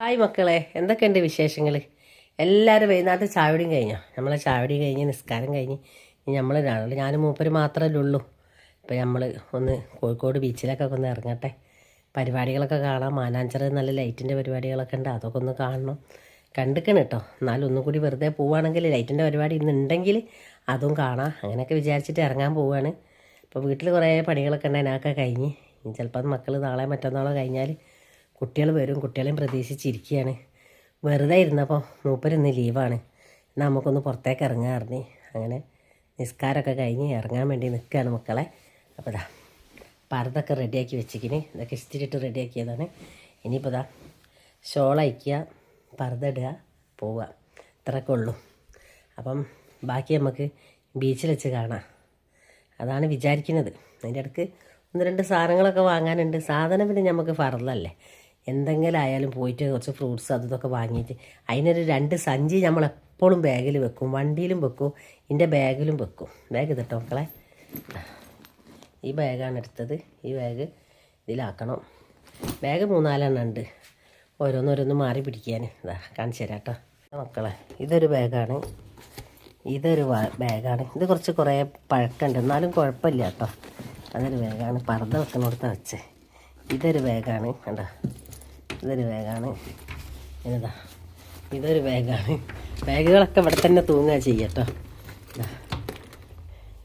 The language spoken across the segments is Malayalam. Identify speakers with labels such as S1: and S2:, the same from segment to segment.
S1: ഹായ് മക്കളെ എന്തൊക്കെയുണ്ട് വിശേഷങ്ങൾ എല്ലാവരും വൈകുന്നേരത്തെ ചാവടിയും കഴിഞ്ഞോ? നമ്മളെ ചാവടി കഴിഞ്ഞ് നിസ്കാരം കഴിഞ്ഞ് നമ്മൾ ഞാനും മൂപ്പര് മാത്രമല്ലേ ഉള്ളൂ. ഇപ്പോൾ നമ്മൾ ഒന്ന് കോഴിക്കോട് ബീച്ചിലൊക്കെ ഒന്ന് ഇറങ്ങട്ടെ. പരിപാടികളൊക്കെ കാണാം. മാനാഞ്ചിറ നല്ല ലൈറ്റിന്റെ പരിപാടികളൊക്കെ ഉണ്ട്. അതൊക്കെ ഒന്ന് കാണണം. കണ്ടിക്കണം കേട്ടോ എന്നാലും ഒന്നും കൂടി വെറുതെ പോവുകയാണെങ്കിൽ ലൈറ്റിന്റെ പരിപാടി ഇന്നുണ്ടെങ്കിൽ അതും കാണാം. അങ്ങനെയൊക്കെ വിചാരിച്ചിട്ട് ഇറങ്ങാൻ പോവുകയാണ് ഇപ്പോൾ വീട്ടിൽ കുറേ പണികളൊക്കെ ഉണ്ട്. അതിനൊക്കെ കഴിഞ്ഞ്. ചിലപ്പോൾ മക്കൾ നാളെ മറ്റന്നാളോ കഴിഞ്ഞാൽ കുട്ടികൾ വരും കുട്ടികളെയും പ്രതീക്ഷിച്ചിരിക്കുകയാണ്. വെറുതെ ഇരുന്നപ്പോൾ മൂപ്പരിന്ന് ലീവാണ്. നമുക്കൊന്ന് പുറത്തേക്ക് ഇറങ്ങാറിഞ്ഞ് അങ്ങനെ നിസ്കാരമൊക്കെ കഴിഞ്ഞ് ഇറങ്ങാൻ വേണ്ടി നിൽക്കുകയാണ് മക്കളെ. അപ്പോൾ ഇതാ പരതൊക്കെ റെഡിയാക്കി വെച്ചിക്കിന് ഇതൊക്കെ ഇസ്തിരിട്ട് റെഡിയാക്കിയതാണ്. ഇനിയിപ്പോൾ ഇതാ ഷോൾ അയക്കുക പോവുക. ഇത്രയൊക്കെ ഉള്ളൂ. അപ്പം ബാക്കി നമുക്ക് ബീച്ചിൽ വെച്ച് കാണാം. അതാണ് വിചാരിക്കുന്നത്. അതിന്റെ ഇടയ്ക്ക് ഒന്ന് രണ്ട് സാധനങ്ങളൊക്കെ വാങ്ങാനുണ്ട്. സാധനം പിന്നെ നമുക്ക് ഫറലല്ലേ. എന്തെങ്കിലും ആയാലും പോയിട്ട് കുറച്ച് ഫ്രൂട്ട്സ് അത് ഇതൊക്കെ വാങ്ങിയിട്ട് അതിനൊരു രണ്ട് സഞ്ചി നമ്മൾ എപ്പോഴും ബാഗിൽ വെക്കും. വണ്ടിയിലും വെക്കും. എന്റെ ബാഗിലും വെക്കും. ബാഗ് ഇതിട്ടോ മക്കളെ. ഈ ബാഗാണ് എടുത്തത്. ഈ ബാഗ് ഇതിലാക്കണം. ബാഗ് മൂന്നാലെണ്ണം ഉണ്ട്. ഓരോന്നോരോന്ന് മാറി പിടിക്കാൻ. ഇതാ കാണിച്ചു തരാം കേട്ടോ മക്കളെ ഇതൊരു ബാഗാണ്. ഇതൊരു ബാഗാണ്. ഇത് കുറച്ച് കുറേ പഴക്കമുണ്ട്. എന്നാലും കുഴപ്പമില്ല കേട്ടോ അതൊരു ബാഗാണ്. പർദ്ദ വെക്കണോടത്താണ് വെച്ചേ. ഇതൊരു ബാഗാണ്. കണ്ടോ? ഇതൊരു ബാഗാണ്. ഇതാ. ഇതൊരു ബാഗാണ്. ബാഗുകളൊക്കെ ഇവിടെ തന്നെ തൂങ്ങുക ചെയ്യട്ടോ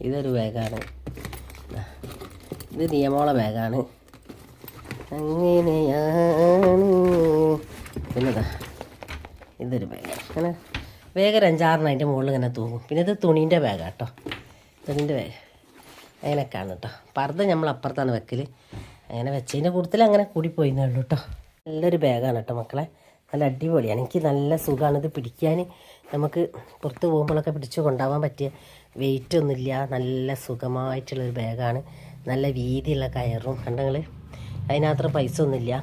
S1: ഇതൊരു ബാഗാണ്. ഇതാ. നിയമോള ബാഗാണ്. അങ്ങനെയാണ്. പിന്നെതാ. ഇതൊരു ബാഗാണ്. അങ്ങനെ വേഗം ഒരു അതിന്റെ മുകളിൽ ഇങ്ങനെ തൂങ്ങും. പിന്നെ ഇത് തുണീന്റെ ബാഗാണ് കേട്ടോ തുണീന്റെ ബാഗ്. അങ്ങനെയൊക്കെയാണ് കേട്ടോ പർദ്ദ നമ്മൾ അപ്പുറത്താണ് വെക്കൽ അങ്ങനെ വെച്ചതിന്റെ കൂടുതൽ അങ്ങനെ കൂടിപ്പോയിന്നേ ഉള്ളൂ കേട്ടോ നല്ലൊരു ബാഗാണ് കേട്ടോ മക്കളെ. നല്ല അടിപൊളിയാണ്. എനിക്ക് നല്ല സുഖമാണ് ഇത് പിടിക്കാൻ. നമുക്ക് പുറത്ത് പോകുമ്പോഴൊക്കെ പിടിച്ച് കൊണ്ടുപോകാൻ പറ്റിയ വെയിറ്റ് ഒന്നുമില്ല നല്ല സുഖമായിട്ടുള്ളൊരു ബാഗാണ് നല്ല വീതിയുള്ള കയറും. കണ്ടങ്ങൾ അതിനകത്ര പൈസ ഒന്നുമില്ല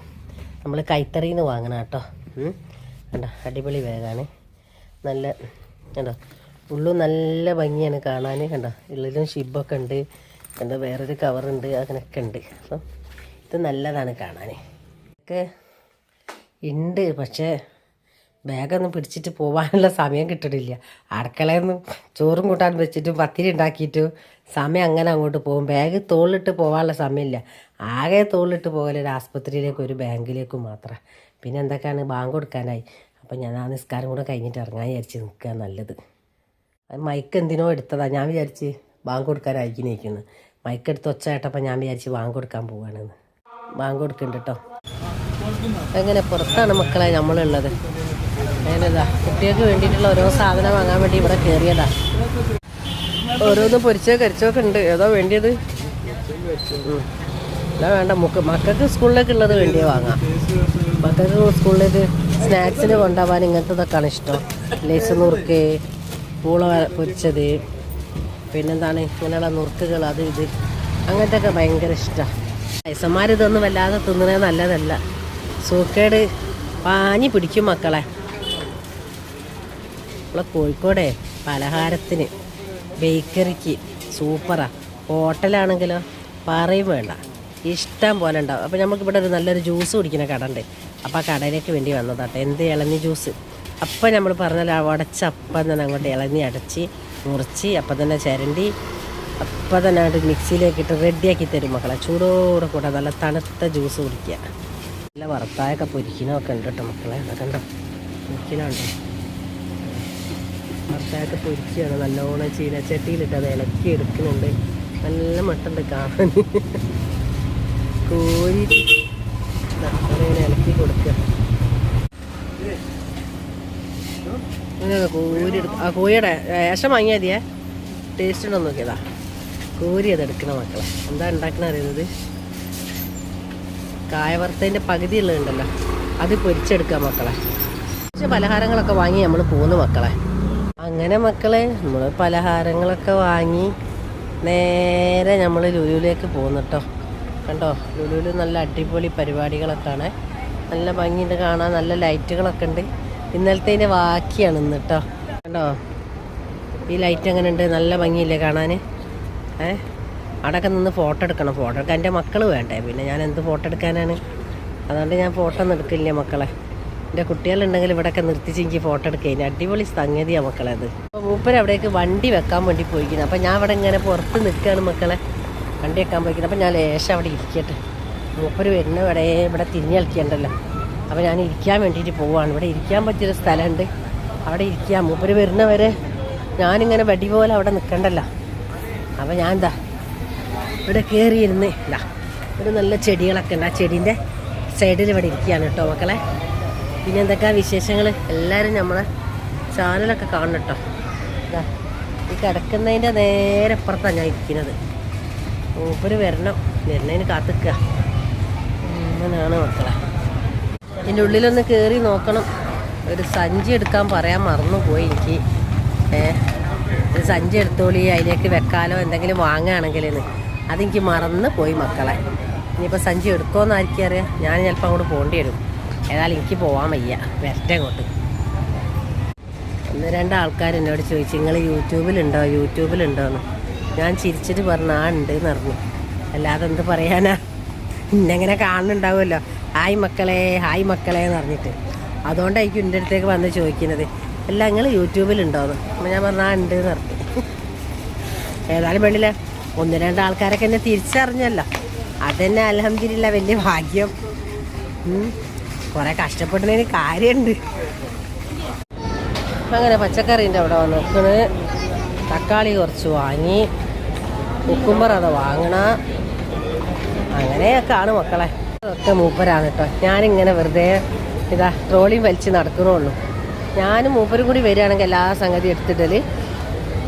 S1: നമ്മൾ കൈത്തറിയിൽ നിന്ന് വാങ്ങണം കേട്ടോ. കണ്ടോ? അടിപൊളി ബാഗാണ് നല്ല കണ്ടോ? ഉള്ളു നല്ല ഭംഗിയാണ് കാണാൻ കണ്ടോ? ഉള്ളിലും ഷിബൊക്കെ ഉണ്ട്. കണ്ടോ? വേറൊരു കവറുണ്ട് അങ്ങനെയൊക്കെ ഉണ്ട്. അപ്പം ഇത് നല്ലതാണ് കാണാൻ ഒക്കെ ഉണ്ട് പക്ഷേ ബാഗൊന്നും പിടിച്ചിട്ട് പോകാനുള്ള സമയം കിട്ടണില്ല. അടുക്കളയിൽ നിന്ന് ചോറും കൂട്ടാൻ വെച്ചിട്ടും പത്തിരി ഉണ്ടാക്കിയിട്ടും സമയം അങ്ങനെ അങ്ങോട്ട് പോകും. ബാഗ് തോളിലിട്ട് പോകാനുള്ള സമയമില്ല. ആകെ തോളിലിട്ട് പോകലൊരു ആസ്പത്രിയിലേക്ക് ഒരു ബാങ്കിലേക്കും മാത്രം. പിന്നെ എന്തൊക്കെയാണ്? ബാങ്ക് കൊടുക്കാനായി. അപ്പം ഞാൻ ആ നിസ്കാരം കൂടെ കഴിഞ്ഞിട്ട് ഇറങ്ങാൻ വിചാരിച്ച് നിൽക്കുക നല്ലത്. മൈക്ക് എന്തിനോ എടുത്തതാണ് ഞാൻ വിചാരിച്ച് ബാങ്ക് കൊടുക്കാൻ കൊടുക്കാനായിരിക്കുന്നു മൈക്ക് എടുത്ത് ഒച്ച കേട്ടപ്പോൾ ഞാൻ വിചാരിച്ച് ബാങ്ക് കൊടുക്കാൻ പോവുകയാണെന്ന് ബാങ്ക് കൊടുക്കുന്നുണ്ട് കേട്ടോ എങ്ങനെ പുറത്താണ് മക്കളെ നമ്മളുള്ളത്? അങ്ങനെതാ. കുട്ടികൾക്ക് വേണ്ടിയിട്ടുള്ള ഓരോ സാധനം വാങ്ങാൻ വേണ്ടി ഇവിടെ കയറിയതാ ഓരോന്നും പൊരിച്ചോ കരിച്ചൊക്കെ ഉണ്ട്. ഏതോ വേണ്ടിയത്? അല്ല വേണ്ട. മുക്ക് മക്കൾക്ക് സ്കൂളിലേക്ക് ഉള്ളത് വേണ്ടിയേ വാങ്ങാം. മക്കൾക്ക് സ്കൂളിലേക്ക് സ്നാക്സിന് കൊണ്ടുപോകാൻ ഇങ്ങനത്തതൊക്കെയാണ് ഇഷ്ടം. ലേസ് നുറുക്ക് പൂള പൊരിച്ചത് പിന്നെന്താണ്? ഇങ്ങനെയുള്ള നുറുക്കുകൾ അത് ഇത്. അങ്ങനത്തെ ഒക്കെ ഭയങ്കര ഇഷ്ടമാണ് വയസ്സന്മാരിതൊന്നും വല്ലാതെ തിന്നണേ നല്ലതല്ല. സൂക്കേട് പാഞ്ഞി പിടിക്കും മക്കളെ. നമ്മളെ കോഴിക്കോടെ പലഹാരത്തിന് ബേക്കറിക്ക് സൂപ്പറാ. ഹോട്ടലാണെങ്കിലോ പറയും വേണ്ട. ഇഷ്ടം പോലെ ഉണ്ടാവും. അപ്പോൾ നമുക്ക് ഇവിടെ ഒരു നല്ലൊരു ജ്യൂസ് കുടിക്കുന്ന കട ഉണ്ട് അപ്പോൾ ആ കടയിലേക്ക് വേണ്ടി വന്നതാട്ടെ. എന്ത് ഇളഞ്ഞി ജ്യൂസ്? അപ്പം നമ്മൾ പറഞ്ഞാൽ ആ ഉടച്ചപ്പം തന്നെ അങ്ങോട്ട് ഇളഞ്ഞി അടച്ച് മുറിച്ച് അപ്പം തന്നെ ചിരണ്ടി അപ്പം തന്നെ അങ്ങോട്ട് മിക്സിയിലേക്ക് ഇട്ട് റെഡിയാക്കി തരും മക്കളെ. ചൂടോടെ കൂടെ നല്ല തണുത്ത ജ്യൂസ് കുടിക്കുക. നല്ല വറുത്തായൊക്കെ പൊരിക്കണമൊക്കെ ഉണ്ട് കേട്ടോ മക്കളെ. അതൊക്കെ ഉണ്ടോ പൊരിക്കണുണ്ട് വറുത്തായൊക്കെ പൊരിക്കുകയാണ് നല്ലോണം ചീനച്ചട്ടിയിലിട്ട് അത് ഇലക്കി എടുക്കുന്നുണ്ട്. നല്ല മട്ടുണ്ട് കാണാൻ. കോരി ഇലക്കി അങ്ങനെ ഇളക്കി കൊടുക്കുക. കോരി എടുക്കും ആ കോഴിയുടെ ഏഷം വാങ്ങിയാൽ മതിയേ ടേസ്റ്റ് ഉണ്ടോ നോക്കിയതാ. കോരി അത് എടുക്കണ മക്കളെ. എന്താ ഉണ്ടാക്കണ അറിയുന്നത് കായവറുത്തതിന്റെ പകുതി ഉള്ളതുണ്ടല്ലോ അത് പൊരിച്ചെടുക്കുക മക്കളെ. കുറച്ച് പലഹാരങ്ങളൊക്കെ വാങ്ങി നമ്മൾ പോകുന്നു മക്കളെ. അങ്ങനെ മക്കളെ നമ്മൾ പലഹാരങ്ങളൊക്കെ വാങ്ങി നേരെ നമ്മൾ ലുലുവിലേക്ക് പോകുന്നു കേട്ടോ കണ്ടോ? ലുലുവിൽ നല്ല അടിപൊളി പരിപാടികളൊക്കെ ആണ് നല്ല ഭംഗിയുണ്ട് കാണാൻ നല്ല ലൈറ്റുകളൊക്കെ ഉണ്ട്. ഇന്നലത്തേന്റെ ബാക്കിയാണ് ഇന്ന് കേട്ടോ കണ്ടോ? ഈ ലൈറ്റ് അങ്ങനെ ഉണ്ട്? നല്ല ഭംഗിയില്ലേ കാണാൻ ഏ? അവിടെയൊക്കെ നിന്ന് ഫോട്ടോ എടുക്കണം. ഫോട്ടോ എടുക്കാൻ എന്റെ മക്കൾ വേണ്ടേ? പിന്നെ ഞാൻ എന്ത് ഫോട്ടോ എടുക്കാനാണ്? അതുകൊണ്ട് ഞാൻ ഫോട്ടോ ഒന്നും എടുക്കില്ല മക്കളെ. എന്റെ കുട്ടികളുണ്ടെങ്കിൽ ഇവിടെയൊക്കെ നിർത്തിച്ച് എനിക്ക് ഫോട്ടോ എടുക്കുക. അടിപൊളി സംഗതിയാണ് മക്കളെ അത്. അപ്പോൾ മൂപ്പര് അവിടേക്ക് വണ്ടി വെക്കാൻ വേണ്ടി പോയിരിക്കുന്നത് അപ്പോൾ ഞാൻ അവിടെ ഇങ്ങനെ പുറത്ത് നിൽക്കുകയാണ് മക്കളെ. വണ്ടി വെക്കാൻ പോയിരിക്കുന്നത് അപ്പോൾ ഞാൻ ലേശം അവിടെ ഇരിക്കട്ടെ. മൂപ്പർ വരുന്ന ഇവിടെ ഇവിടെ തിരിഞ്ഞ് കളിക്കണ്ടല്ലോ. അപ്പോൾ ഞാൻ ഇരിക്കാൻ വേണ്ടിയിട്ട് പോവാണ്. ഇവിടെ ഇരിക്കാൻ പറ്റിയൊരു സ്ഥലമുണ്ട്. അവിടെ ഇരിക്കാം മൂപ്പർ വരുന്നവരെ ഞാനിങ്ങനെ വടി പോലെ അവിടെ നിൽക്കണ്ടല്ലോ. അപ്പോൾ ഞാൻ എന്താ ഇവിടെ കയറിയിരുന്ന് ഇതാ ഇവിടെ നല്ല ചെടികളൊക്കെ ഉണ്ട്. ആ ചെടീന്റെ സൈഡിൽ ഇവിടെ ഇരിക്കുകയാണ് കേട്ടോ മക്കളെ. പിന്നെ എന്തൊക്കെയാ വിശേഷങ്ങൾ? എല്ലാവരും നമ്മളെ ചാനലൊക്കെ കാണണം കേട്ടോ. ഇതാ ഈ കിടക്കുന്നതിന്റെ നേരെ അപ്പുറത്താണ് ഞാൻ ഇരിക്കുന്നത്. മൂപ്പര് വരണം. വരുന്നതിന് കാത്തിക്കുക. അങ്ങനെയാണ് മക്കളെ. ഇതിന്റെ ഉള്ളിലൊന്ന് കയറി നോക്കണം. ഒരു സഞ്ചി എടുക്കാൻ പറയാൻ മറന്നു പോയി എനിക്ക് ഏഹ് സഞ്ചി എടുത്തോളി അതിലേക്ക് വെക്കാലോ എന്തെങ്കിലും വാങ്ങുകയാണെങ്കിൽ അതെനിക്ക് മറന്ന് പോയി മക്കളെ. ഇനിയിപ്പോൾ സഞ്ചി എടുക്കുമെന്ന് ആയിരിക്കും അറിയാം. ഞാൻ ചിലപ്പോൾ അങ്ങോട്ട് പോകേണ്ടി വരും. ഏതായാലും എനിക്ക് പോകാൻ വയ്യ. വരട്ടെ അങ്ങോട്ട്. ഒന്ന് രണ്ടാൾക്കാർ എന്നോട് ചോദിച്ചു നിങ്ങൾ യൂട്യൂബിലുണ്ടോ? യൂട്യൂബിലുണ്ടോ എന്ന് ഞാൻ ചിരിച്ചിട്ട് പറഞ്ഞു ആ ഉണ്ട് എന്ന് പറഞ്ഞു. അല്ലാതെ എന്ത് പറയാനാ? ഇന്നെങ്ങനെ കാണുന്നുണ്ടാവുമല്ലോ. ഹായ് മക്കളെ ഹായ് മക്കളെ എന്ന് പറഞ്ഞിട്ട്. അതുകൊണ്ടായിരിക്കും എന്റെ അടുത്തേക്ക് വന്ന് ചോദിക്കുന്നത് അല്ല നിങ്ങൾ യൂട്യൂബിലുണ്ടോന്ന്? അപ്പം ഞാൻ പറഞ്ഞു ആ ഉണ്ട് എന്ന് പറഞ്ഞു. ഏതായാലും വേണ്ടില്ല. ഒന്ന് രണ്ട് ആൾക്കാരൊക്കെ എന്നെ തിരിച്ചറിഞ്ഞല്ലോ. അതെന്നെ അലഹമില്ല വലിയ ഭാഗ്യം. കുറെ കഷ്ടപ്പെടുന്നതിന് കാര്യമുണ്ട് അങ്ങനെ പച്ചക്കറീന്റെ അവിടെ വന്ന് തക്കാളി കുറച്ച് വാങ്ങി. കുക്കുമ്പർ അത് വാങ്ങണ. അങ്ങനെയൊക്കെയാണ് മക്കളെ. ഒക്കെ മൂപ്പരാണ് കേട്ടോ ഞാനിങ്ങനെ വെറുതെ ഇതാ ട്രോളിയും വലിച്ച് നടക്കണുള്ളൂ. ഞാനും മൂപ്പരും കൂടി വരികയാണെങ്കിൽ എല്ലാ സംഗതി എടുത്തിടൽ.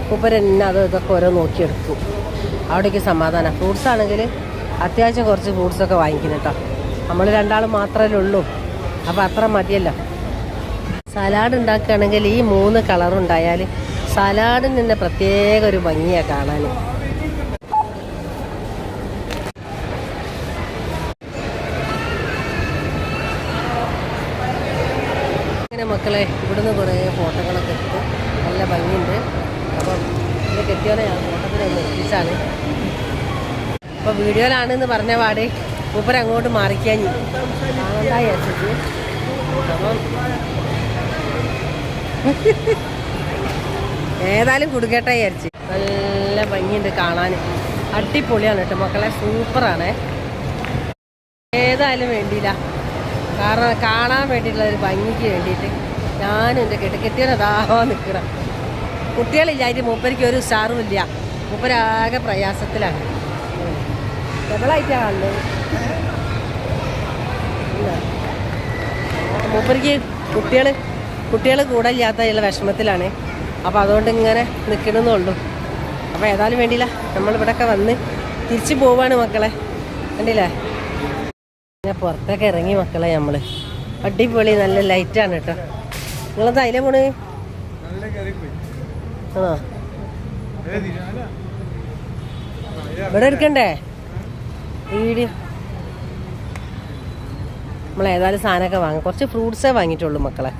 S1: മൂപ്പരെന്നെ അത് ഇതൊക്കെ ഓരോ നോക്കിയെടുക്കും. അവിടേക്ക് സമാധാനം. ഫ്രൂട്ട്സ് ആണെങ്കിൽ അത്യാവശ്യം കുറച്ച് ഫ്രൂട്ട്സൊക്കെ വാങ്ങിക്കുന്നു കേട്ടോ. നമ്മൾ രണ്ടാൾ മാത്രമേ ഉള്ളൂ. അപ്പോൾ അത്ര മതിയല്ലോ. സലാഡ് ഉണ്ടാക്കുകയാണെങ്കിൽ ഈ മൂന്ന് കളറുണ്ടായാൽ സലാഡിന് തന്നെ പ്രത്യേക ഒരു ഭംഗിയാണ് കാണാൻ മക്കളെ ഇവിടുന്ന് കുറേ ഫോട്ടോകളൊക്കെ എടുത്ത് നല്ല ഭംഗിയുണ്ട്. അപ്പം ഇത് കെട്ടിയോനെ ഞാൻ ഫോട്ടോത്തിന് ഒന്ന് എത്തിച്ചാണ്. അപ്പോൾ വീഡിയോയിലാണെന്ന് പറഞ്ഞ പാടെ മൂപ്പര് അങ്ങോട്ട് മാറിക്കാൻ അപ്പം ഏതായാലും കുടുക്കട്ടെ വിചാരിച്ച്. നല്ല ഭംഗിയുണ്ട് കാണാൻ അടിപൊളിയാണ് കേട്ടോ മക്കളെ സൂപ്പറാണ്. ഏതായാലും വേണ്ടിയില്ല. കാരണം കാണാൻ വേണ്ടിയിട്ടുള്ള ഒരു ഭംഗിക്ക് വേണ്ടിയിട്ട് ഞാനും എന്റെ കെട്ടി അതാവാൻ നിൽക്കണം. കുട്ടികളില്ലായിട്ട് മൂപ്പരിക്ക് ഒരു ഉഷാറും ഇല്ല മൂപ്പരാകെ പ്രയാസത്തിലാണ്. മൂപ്പരിക്ക് കുട്ടികൾ കുട്ടികൾ കൂടെ ഇല്ലാത്ത വിഷമത്തിലാണ്. അപ്പോൾ അതുകൊണ്ട് ഇങ്ങനെ നിൽക്കണമെന്നേ ഉള്ളൂ. അപ്പോൾ ഏതായാലും വേണ്ടിയില്ല. നമ്മൾ ഇവിടെയൊക്കെ വന്ന് തിരിച്ചു പോവാണ് മക്കളെ. കണ്ടില്ലേ? ഞാൻ പുറത്തൊക്കെ ഇറങ്ങി മക്കളെ നമ്മൾ അടിപൊളി നല്ല ലൈറ്റാണ് കേട്ടോ. നിങ്ങളെന്താ അതിലെ പോണ്? ഇവിടെ എടുക്കണ്ടേ? വീഡിയോ നമ്മൾ ഏതായാലും സാധനമൊക്കെ വാങ്ങാം. കുറച്ച് ഫ്രൂട്ട്സേ വാങ്ങിയിട്ടുള്ളൂ മക്കളെ.